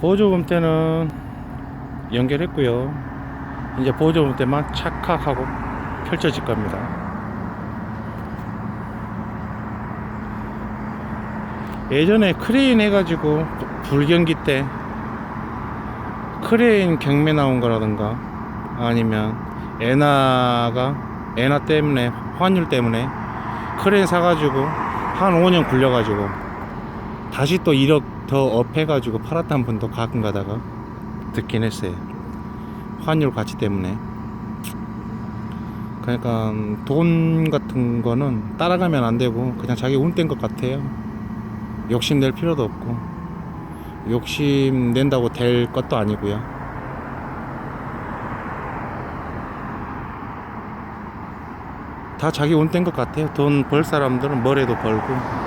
보조금 때는 연결했고요. 이제 보조금 때만 착각하고 펼쳐질 겁니다. 예전에 크레인 해가지고 부- 불경기 때 크레인 경매 나온 거라든가 아니면 에나가 에나 때문에 환율 때문에 크레인 사가지고 한 5년 굴려가지고 다시 또 1억 더 업해가지고 팔았던 분도 가끔 가다가 듣긴 했어요. 환율 가치 때문에. 그러니까 돈 같은 거는 따라가면 안 되고 그냥 자기 운땐 것 같아요. 욕심 낼 필요도 없고 욕심 낸다고 될 것도 아니고요. 다 자기 운땐 것 같아요. 돈 벌 사람들은 뭐래도 벌고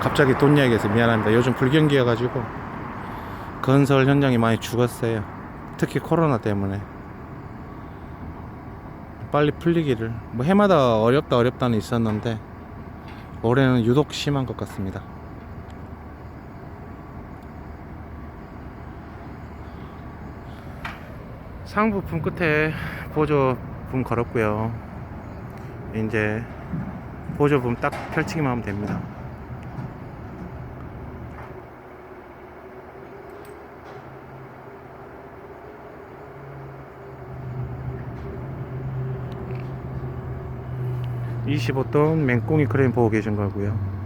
갑자기 돈 이야기해서 미안합니다. 요즘 불경기여가지고 건설 현장이 많이 죽었어요. 특히 코로나 때문에 빨리 풀리기를 뭐 해마다 어렵다 어렵다는 있었는데 올해는 유독 심한 것 같습니다. 상부품 끝에 보조품 걸었고요. 이제 보조품 딱 펼치기만 하면 됩니다. (25톤) 맹꽁이 크레인 보고 계신 거고요.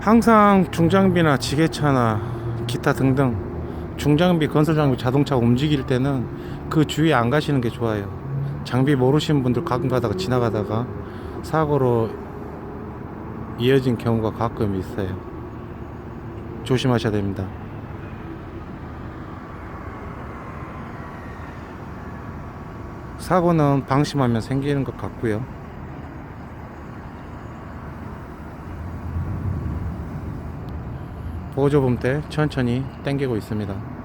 항상 중장비나 지게차나 기타 등등 중장비 건설장비 자동차 움직일 때는 그 주위에 안 가시는 게 좋아요. 장비 모르시는 분들 가끔 가다가 지나가다가 사고로 이어진 경우가 가끔 있어요. 조심하셔야 됩니다. 사고는 방심하면 생기는 것 같고요. 보조범 때 천천히 당기고 있습니다.